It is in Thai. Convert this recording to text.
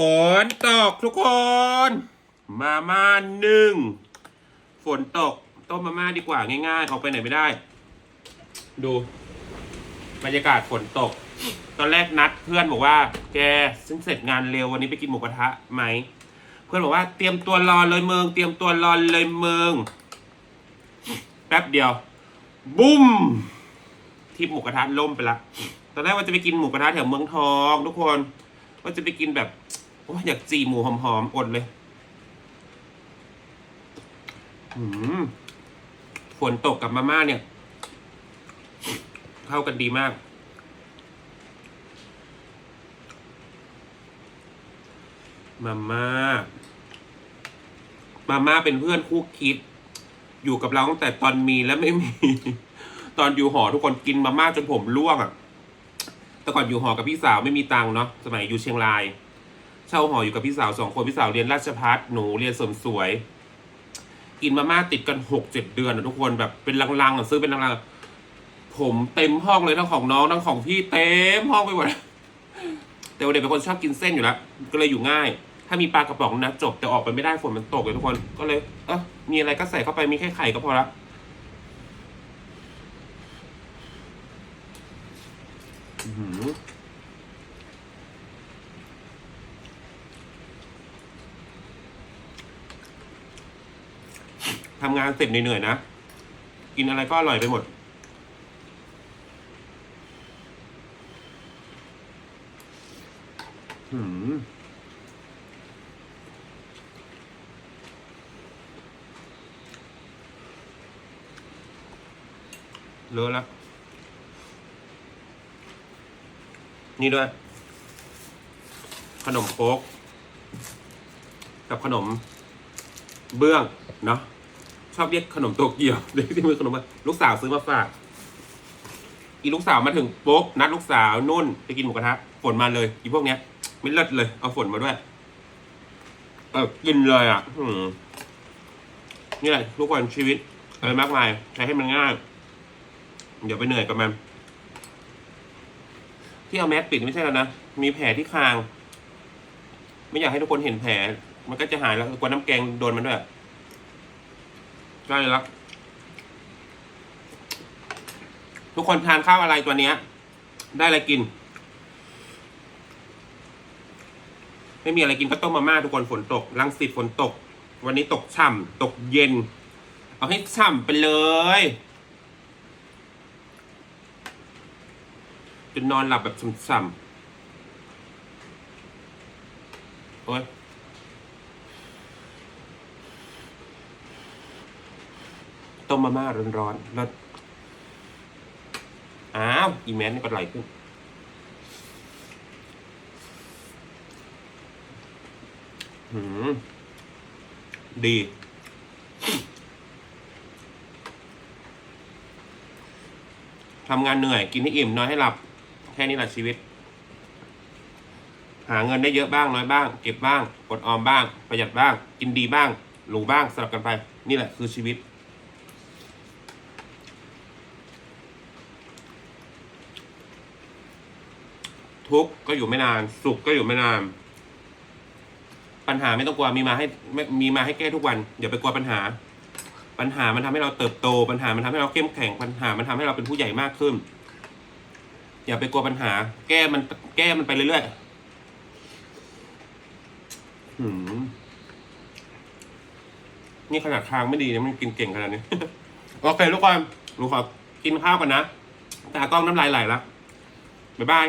ฝนตกทุกคน มาม่าหนึ่ง ฝนตก ต้มมาม่าดีกว่าง่ายๆออกไปไหนไม่ได้ ดู บรรยากาศฝนตก ตอนแรกนัดเพื่อนบอกว่า แกซึ่งเสร็จงานเร็ววันนี้ไปกินหมูกระทะไหม เพื่อนบอกว่าเตรียมตัวรอเลยเมือง เตรียมตัวรอเลยเมือง แป๊บเดียว บุ้มที่หมูกระทะล่มไปละ ตอนแรกว่าจะไปกินหมูกระทะแถวเมืองทอง ทุกคน ว่าจะไปกินแบบ โอ้ยอยากจีหมูหอมๆอดเลยหืมฝนตกกับมาม่าเนี่ย เข้ากันดีมาก มาม่า มาม่าเป็นเพื่อนคู่คิด อยู่กับเราตั้งแต่ตอนมีและไม่มี ตอนอยู่หอทุกคนกินมาม่าจนผมร่วงอะ่ะ แต่ก่อนอยู่หอกับพี่สาวไม่มีตังค์เนาะ สมัยอยู่เชียงราย เช่าหออยู่กับพี่สาวสองคนพี่สาวเรียนราชพัฒหนูเรียนเสริมสวย กินมาม่าติดกันหกเจ็ดเดือนอะทุกคนแบบเป็นลังๆอะซื้อเป็นลังๆผมเต็มห้องเลยทั้งของน้องทั้งของพี่เต็มห้องไปหมดแต่วเด็กเป็นคนชอบกินเส้นอยู่แล้วก็เลยอยู่ง่าย ถ้ามีปลากระป๋องนะจบแต่ออกไปไม่ได้ฝนมันตกเลยทุกคนก็เลยเออมีอะไรก็ใส่เข้าไปมีแค่ไข่ก็พอละอื้อหือ ทำงานเสร็จเหนื่อยๆนะ กินอะไรก็อร่อยไปหมด หืมเลอะแล้วนี่ด้วย ขนมโคกกับขนมเบื้อง เนาะ ชอบเรียกขนมโตเกียวเด็กที่มือขนมลูกสาวซื้อมาฝาก อีลูกสาวมาถึงปุ๊บนัดลูกสาวนุ่นไปกินหมูกระทะฝนมาเลยอีพวกเนี้ย ไม่เลิศเลย เอาฝนมาด้วย เออกินเลยอะนี่แหละทุกคนชีวิตอะไรมากมายใช้ให้มันง่ายเดี๋ยวไปเหนื่อยกับมันที่เอาแมสปิดไม่ใช่แล้วนะ มีแผลที่คาง ไม่อยากให้ทุกคนเห็นแผล มันก็จะหายแล้วกลัวน้ำแกงโดนมันด้วย ใกล้แล้วทุกคนทานข้าวอะไรตัวเนี้ย ได้อะไรกิน ไม่มีอะไรกินก็ต้มมาม่าทุกคนฝนตกลังสิตฝนตก วันนี้ตกช่ำตกเย็น เอาให้ช่ำไปเลยจนนอนหลับแบบช่ำๆโอ้ย ต้มมาม่าร้อนๆแล้วอ้าว อีแมนนี่ก็ไหลขึ้น หืม ดี ทำงานเหนื่อย กินให้อิ่ม นอนให้หลับ แค่นี้แหละชีวิต หาเงินได้เยอะบ้างน้อยบ้าง เก็บบ้าง กดออมบ้าง ประหยัดบ้าง กินดีบ้าง หรูบ้างสลับกันไป นี่แหละคือชีวิต ทุกข์ก็อยู่ไม่นาน สุขก็อยู่ไม่นาน ปัญหาไม่ต้องกลัวมีมาให้ไม่มีมาให้แก้ทุกวันอย่าไปกลัวปัญหา ปัญหามันทำให้เราเติบโต ปัญหามันทำให้เราเข้มแข็งปัญหา มันทำให้เราเป็นผู้ใหญ่มากขึ้น อย่าไปกลัวปัญหา แก้มันแก้มันไปเรื่อยๆหืมนี่ขนาดทางไม่ดีนะมันกินเก่งขนาดนี้ โอเคทุกคนหนูขอกินข้าวกันนะตากล้องน้ำลายไหลล้วบ๊ายบาย